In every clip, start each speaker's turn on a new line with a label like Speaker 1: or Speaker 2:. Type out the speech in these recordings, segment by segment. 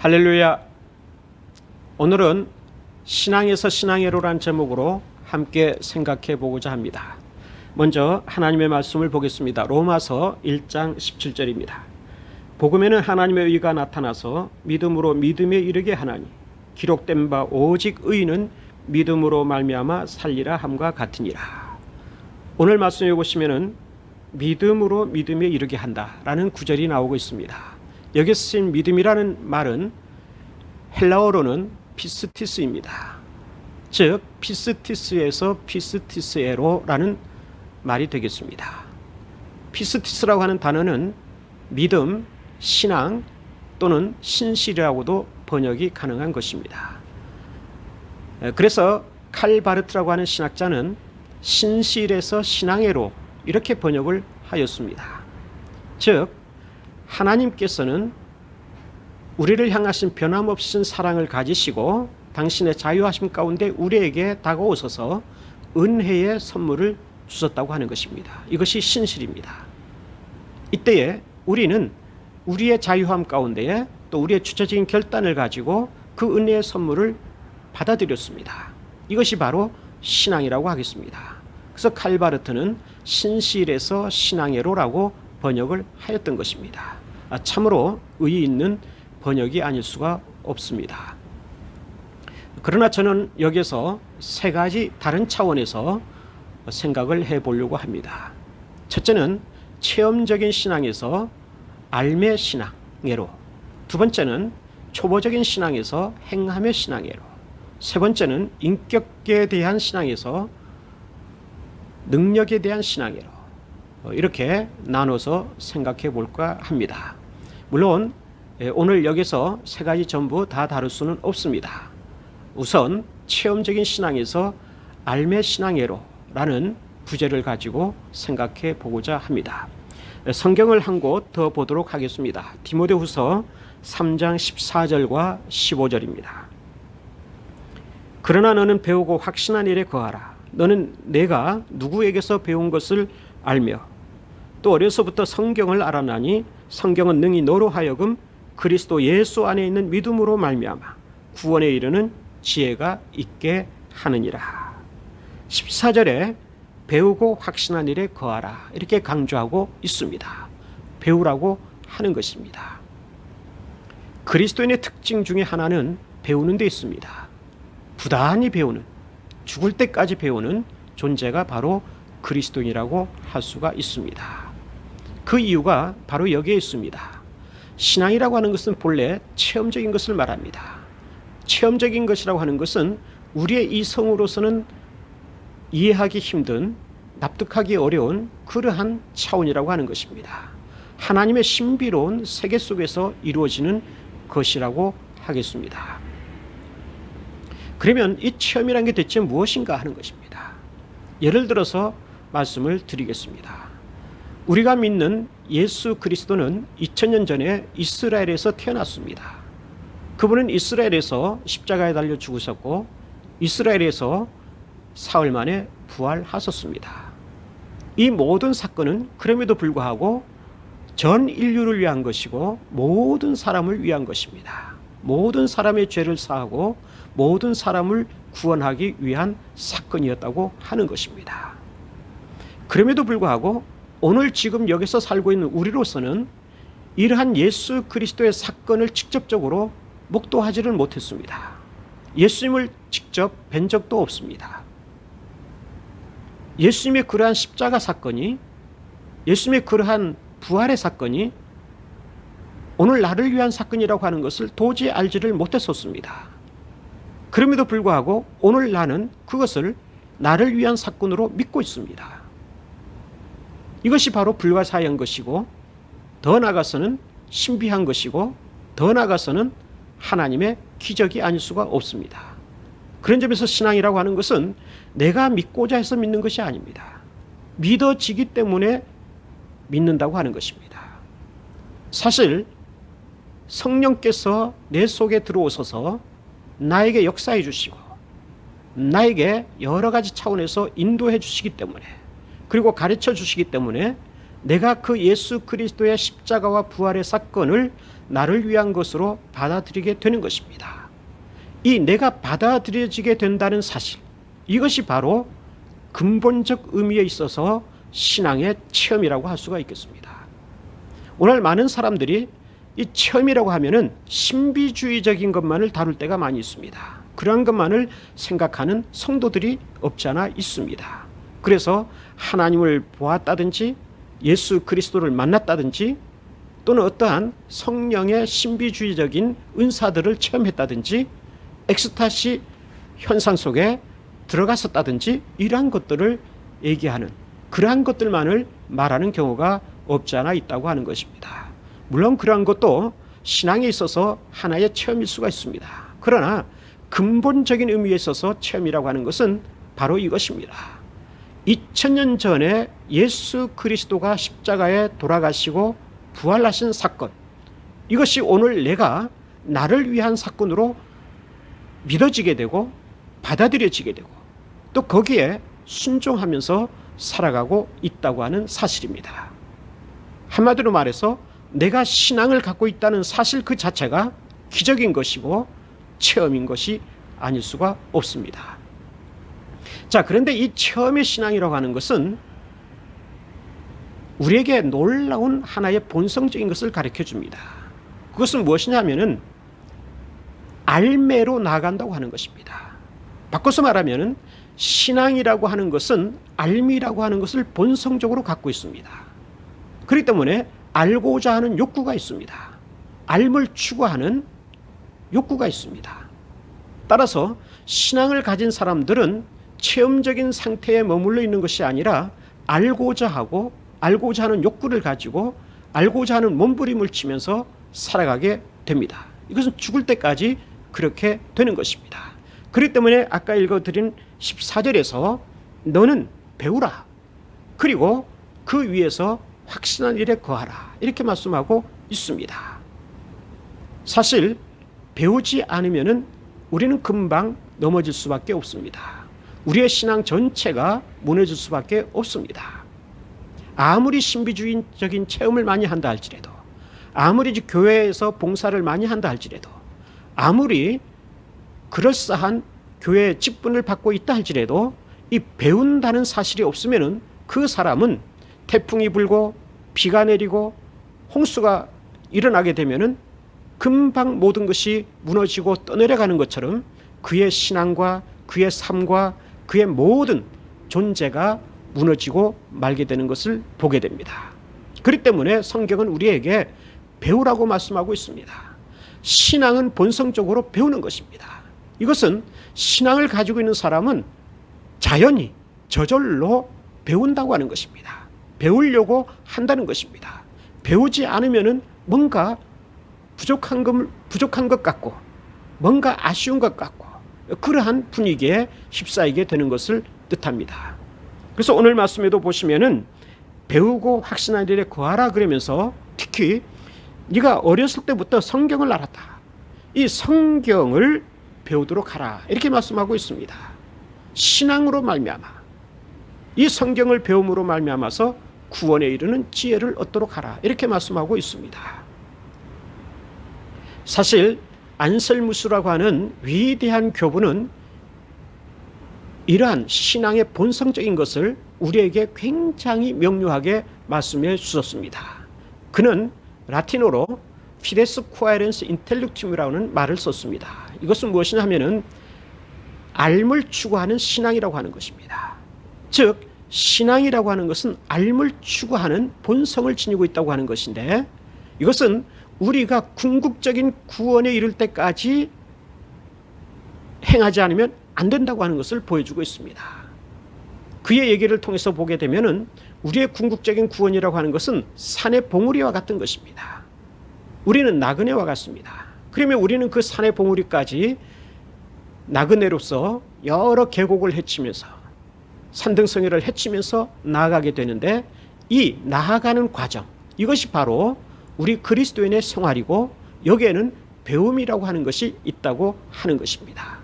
Speaker 1: 할렐루야. 오늘은 신앙에서 신앙회로란 제목으로 함께 생각해 보고자 합니다. 먼저 하나님의 말씀을 보겠습니다. 로마서 1장 17절입니다. 복음에는 하나님의 의가 나타나서 믿음으로 믿음에 이르게 하나니 기록된 바 오직 의인은 믿음으로 말미암아 살리라 함과 같으니라. 오늘 말씀해 보시면은 믿음으로 믿음에 이르게 한다라는 구절이 나오고 있습니다. 여기 쓰인 믿음이라는 말은 헬라어로는 피스티스입니다. 즉 피스티스에서 피스티스에로라는 말이 되겠습니다. 피스티스라고 하는 단어는 믿음, 신앙 또는 신실이라고도 번역이 가능한 것입니다. 그래서 칼바르트라고 하는 신학자는 신실에서 신앙에로 이렇게 번역을 하였습니다. 즉 하나님께서는 우리를 향하신 변함없인 사랑을 가지시고 당신의 자유하심 가운데 우리에게 다가오셔서 은혜의 선물을 주셨다고 하는 것입니다. 이것이 신실입니다. 이때에 우리는 우리의 자유함 가운데에 또 우리의 주체적인 결단을 가지고 그 은혜의 선물을 받아들였습니다. 이것이 바로 신앙이라고 하겠습니다. 그래서 칼바르트는 신실에서 신앙회로라고 번역을 하였던 것입니다. 아, 참으로 의의 있는 번역이 아닐 수가 없습니다. 그러나 저는 여기서 세 가지 다른 차원에서 생각을 해 보려고 합니다. 첫째는 체험적인 신앙에서 알매 신앙회로, 두 번째는 초보적인 신앙에서 행함의 신앙회로, 세 번째는 인격에 대한 신앙에서 능력에 대한 신앙회로 이렇게 나눠서 생각해 볼까 합니다. 물론 예, 오늘 여기서 세 가지 전부 다 다룰 수는 없습니다. 우선 체험적인 신앙에서 알매 신앙회로라는 부제를 가지고 생각해 보고자 합니다. 예, 성경을 한 곳 더 보도록 하겠습니다. 디모데후서 3장 14절과 15절입니다. 그러나 너는 배우고 확신한 일에 거하라. 너는 내가 누구에게서 배운 것을 알며 또 어려서부터 성경을 알아나니 성경은 능히 너로 하여금 그리스도 예수 안에 있는 믿음으로 말미암아 구원에 이르는 지혜가 있게 하느니라. 14절에 배우고 확신한 일에 거하라. 이렇게 강조하고 있습니다. 배우라고 하는 것입니다. 그리스도인의 특징 중에 하나는 배우는 데 있습니다. 부단히 배우는, 죽을 때까지 배우는 존재가 바로 그리스도인이라고 할 수가 있습니다. 그 이유가 바로 여기에 있습니다. 신앙이라고 하는 것은 본래 체험적인 것을 말합니다. 체험적인 것이라고 하는 것은 우리의 이성으로서는 이해하기 힘든 납득하기 어려운 그러한 차원이라고 하는 것입니다. 하나님의 신비로운 세계 속에서 이루어지는 것이라고 하겠습니다. 그러면 이 체험이라는 게 대체 무엇인가 하는 것입니다. 예를 들어서 말씀을 드리겠습니다. 우리가 믿는 예수 그리스도는 2000년 전에 이스라엘에서 태어났습니다. 그분은 이스라엘에서 십자가에 달려 죽으셨고 이스라엘에서 사흘 만에 부활하셨습니다. 이 모든 사건은 그럼에도 불구하고 전 인류를 위한 것이고 모든 사람을 위한 것입니다. 모든 사람의 죄를 사하고 모든 사람을 구원하기 위한 사건이었다고 하는 것입니다. 그럼에도 불구하고 오늘 지금 여기서 살고 있는 우리로서는 이러한 예수 그리스도의 사건을 직접적으로 목도하지를 못했습니다. 예수님을 직접 뵌 적도 없습니다. 예수님의 그러한 십자가 사건이 예수님의 그러한 부활의 사건이 오늘 나를 위한 사건이라고 하는 것을 도저히 알지를 못했었습니다. 그럼에도 불구하고 오늘 나는 그것을 나를 위한 사건으로 믿고 있습니다. 이것이 바로 불가사의한 것이고 더 나아가서는 신비한 것이고 더 나아가서는 하나님의 기적이 아닐 수가 없습니다. 그런 점에서 신앙이라고 하는 것은 내가 믿고자 해서 믿는 것이 아닙니다. 믿어지기 때문에 믿는다고 하는 것입니다. 사실 성령께서 내 속에 들어오셔서 나에게 역사해 주시고 나에게 여러 가지 차원에서 인도해 주시기 때문에 그리고 가르쳐 주시기 때문에 내가 그 예수 그리스도의 십자가와 부활의 사건을 나를 위한 것으로 받아들이게 되는 것입니다. 이 내가 받아들여지게 된다는 사실, 이것이 바로 근본적 의미에 있어서 신앙의 체험이라고 할 수가 있겠습니다. 오늘 많은 사람들이 이 체험이라고 하면은 신비주의적인 것만을 다룰 때가 많이 있습니다. 그러한 것만을 생각하는 성도들이 없지 않아 있습니다. 그래서 하나님을 보았다든지 예수 그리스도를 만났다든지 또는 어떠한 성령의 신비주의적인 은사들을 체험했다든지 엑스타시 현상 속에 들어갔었다든지 이러한 것들을 얘기하는 그러한 것들만을 말하는 경우가 없지 않아 있다고 하는 것입니다. 물론 그러한 것도 신앙에 있어서 하나의 체험일 수가 있습니다. 그러나 근본적인 의미에 있어서 체험이라고 하는 것은 바로 이것입니다. 2000년 전에 예수 그리스도가 십자가에 돌아가시고 부활하신 사건. 이것이 오늘 내가 나를 위한 사건으로 믿어지게 되고 받아들여지게 되고 또 거기에 순종하면서 살아가고 있다고 하는 사실입니다. 한마디로 말해서 내가 신앙을 갖고 있다는 사실 그 자체가 기적인 것이고 체험인 것이 아닐 수가 없습니다. 자, 그런데 이 체험의 신앙이라고 하는 것은 우리에게 놀라운 하나의 본성적인 것을 가르쳐 줍니다. 그것은 무엇이냐면은 알매로 나간다고 하는 것입니다. 바꿔서 말하면은 신앙이라고 하는 것은 알미라고 하는 것을 본성적으로 갖고 있습니다. 그렇기 때문에 알고자 하는 욕구가 있습니다. 알을 추구하는 욕구가 있습니다. 따라서 신앙을 가진 사람들은 체험적인 상태에 머물러 있는 것이 아니라 알고자 하고 알고자 하는 욕구를 가지고 알고자 하는 몸부림을 치면서 살아가게 됩니다. 이것은 죽을 때까지 그렇게 되는 것입니다. 그렇기 때문에 아까 읽어드린 14절에서 너는 배우라. 그리고 그 위에서 확신한 일에 거하라. 이렇게 말씀하고 있습니다. 사실 배우지 않으면은 우리는 금방 넘어질 수밖에 없습니다. 우리의 신앙 전체가 무너질 수밖에 없습니다. 아무리 신비주의적인 체험을 많이 한다 할지라도, 아무리 교회에서 봉사를 많이 한다 할지라도, 아무리 그럴싸한 교회 직분을 받고 있다 할지라도 이 배운다는 사실이 없으면은 그 사람은 태풍이 불고 비가 내리고 홍수가 일어나게 되면은 금방 모든 것이 무너지고 떠내려가는 것처럼 그의 신앙과 그의 삶과 그의 모든 존재가 무너지고 말게 되는 것을 보게 됩니다. 그렇기 때문에 성경은 우리에게 배우라고 말씀하고 있습니다. 신앙은 본성적으로 배우는 것입니다. 이것은 신앙을 가지고 있는 사람은 자연히 저절로 배운다고 하는 것입니다. 배우려고 한다는 것입니다. 배우지 않으면은 뭔가 부족한 것, 부족한 것 같고 뭔가 아쉬운 것 같고 그러한 분위기에 휩싸이게 되는 것을 뜻합니다. 그래서 오늘 말씀에도 보시면은 배우고 확신한 일에 거하라 그러면서 특히 네가 어렸을 때부터 성경을 알았다. 이 성경을 배우도록 하라. 이렇게 말씀하고 있습니다. 신앙으로 말미암아 이 성경을 배움으로 말미암아서 구원에 이르는 지혜를 얻도록 하라. 이렇게 말씀하고 있습니다. 사실 안셀무스라고 하는 위대한 교부는 이러한 신앙의 본성적인 것을 우리에게 굉장히 명료하게 말씀해 주셨습니다. 그는 라틴어로 피데스 코에렌스 인텔렉툼이라는 말을 썼습니다. 이것은 무엇이냐 하면은 알을 추구하는 신앙이라고 하는 것입니다. 즉 신앙이라고 하는 것은 알을 추구하는 본성을 지니고 있다고 하는 것인데 이것은 우리가 궁극적인 구원에 이를 때까지 행하지 않으면 안 된다고 하는 것을 보여주고 있습니다. 그의 얘기를 통해서 보게 되면은 우리의 궁극적인 구원이라고 하는 것은 산의 봉우리와 같은 것입니다. 우리는 나그네와 같습니다. 그러면 우리는 그 산의 봉우리까지 나그네로서 여러 계곡을 헤치면서 산등성이를 헤치면서 나아가게 되는데 이 나아가는 과정 이것이 바로 우리 그리스도인의 생활이고 여기에는 배움이라고 하는 것이 있다고 하는 것입니다.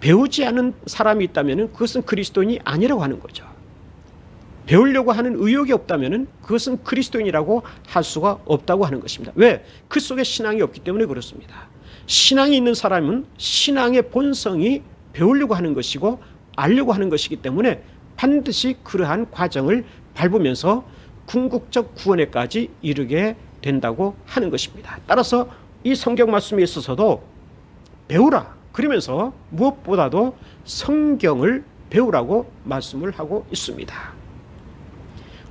Speaker 1: 배우지 않은 사람이 있다면 그것은 그리스도인이 아니라고 하는 거죠. 배우려고 하는 의욕이 없다면 그것은 그리스도인이라고 할 수가 없다고 하는 것입니다. 왜? 그 속에 신앙이 없기 때문에 그렇습니다. 신앙이 있는 사람은 신앙의 본성이 배우려고 하는 것이고 알려고 하는 것이기 때문에 반드시 그러한 과정을 밟으면서 궁극적 구원에까지 이르게 된다고 하는 것입니다. 따라서 이 성경 말씀에 있어서도 배우라. 그러면서 무엇보다도 성경을 배우라고 말씀을 하고 있습니다.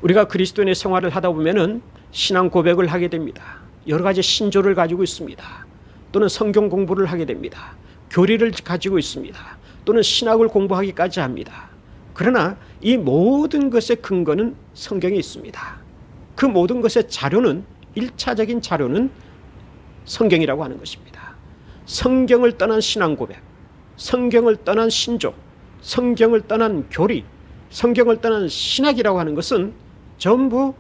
Speaker 1: 우리가 그리스도인의 생활을 하다 보면은 신앙 고백을 하게 됩니다. 여러 가지 신조를 가지고 있습니다. 또는 성경 공부를 하게 됩니다. 교리를 가지고 있습니다. 또는 신학을 공부하기까지 합니다. 그러나 이 모든 것의 근거는 성경에 있습니다. 그 모든 것의 자료는 일차적인 자료는 성경이라고 하는 것입니다. 성경을 떠난 신앙 고백, 성경을 떠난 신조, 성경을 떠난 교리, 성경을 떠난 신학이라고 하는 것은 전부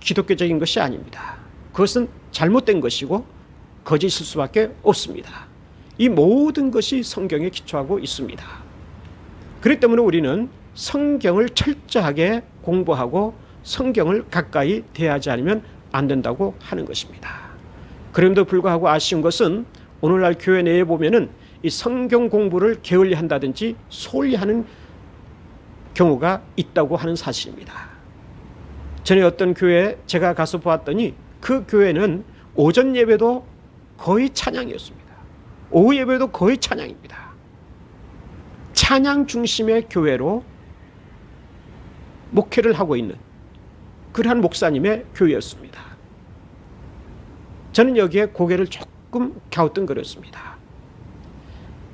Speaker 1: 기독교적인 것이 아닙니다. 그것은 잘못된 것이고 거짓일 수밖에 없습니다. 이 모든 것이 성경에 기초하고 있습니다. 그렇기 때문에 우리는 성경을 철저하게 공부하고 성경을 가까이 대하지 않으면 안 된다고 하는 것입니다. 그럼에도 불구하고 아쉬운 것은 오늘날 교회 내에 보면은 이 성경 공부를 게을리 한다든지 소홀히 하는 경우가 있다고 하는 사실입니다. 전에 어떤 교회 제가 가서 보았더니 그 교회는 오전 예배도 거의 찬양이었습니다. 오후 예배도 거의 찬양입니다. 찬양 중심의 교회로 목회를 하고 있는 그러한 목사님의 교회였습니다. 저는 여기에 고개를 조금 갸우뚱거렸습니다.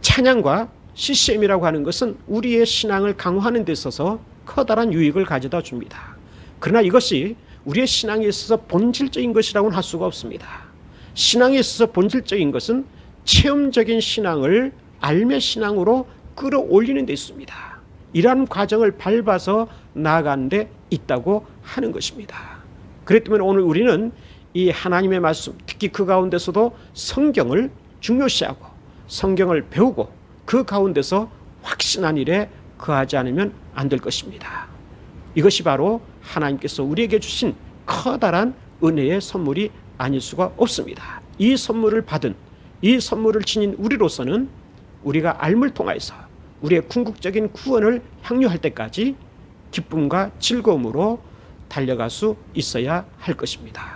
Speaker 1: 찬양과 CCM이라고 하는 것은 우리의 신앙을 강화하는 데 있어서 커다란 유익을 가져다 줍니다. 그러나 이것이 우리의 신앙에 있어서 본질적인 것이라고는 할 수가 없습니다. 신앙에 있어서 본질적인 것은 체험적인 신앙을 알매 신앙으로 끌어올리는 데 있습니다. 이러한 과정을 밟아서 나아가는 데 있다고 하는 것입니다. 때문에 오늘 우리는 이 하나님의 말씀, 특히 그 가운데서도 성경을 중요시하고 성경을 배우고 그 가운데서 확신한 일에 거하지 않으면 안 될 것입니다. 이것이 바로 하나님께서 우리에게 주신 커다란 은혜의 선물이 아닐 수가 없습니다. 이 선물을 받은 이 선물을 지닌 우리로서는 우리가 알물 통하여서 우리의 궁극적인 구원을 향유할 때까지 기쁨과 즐거움으로 달려갈 수 있어야 할 것입니다.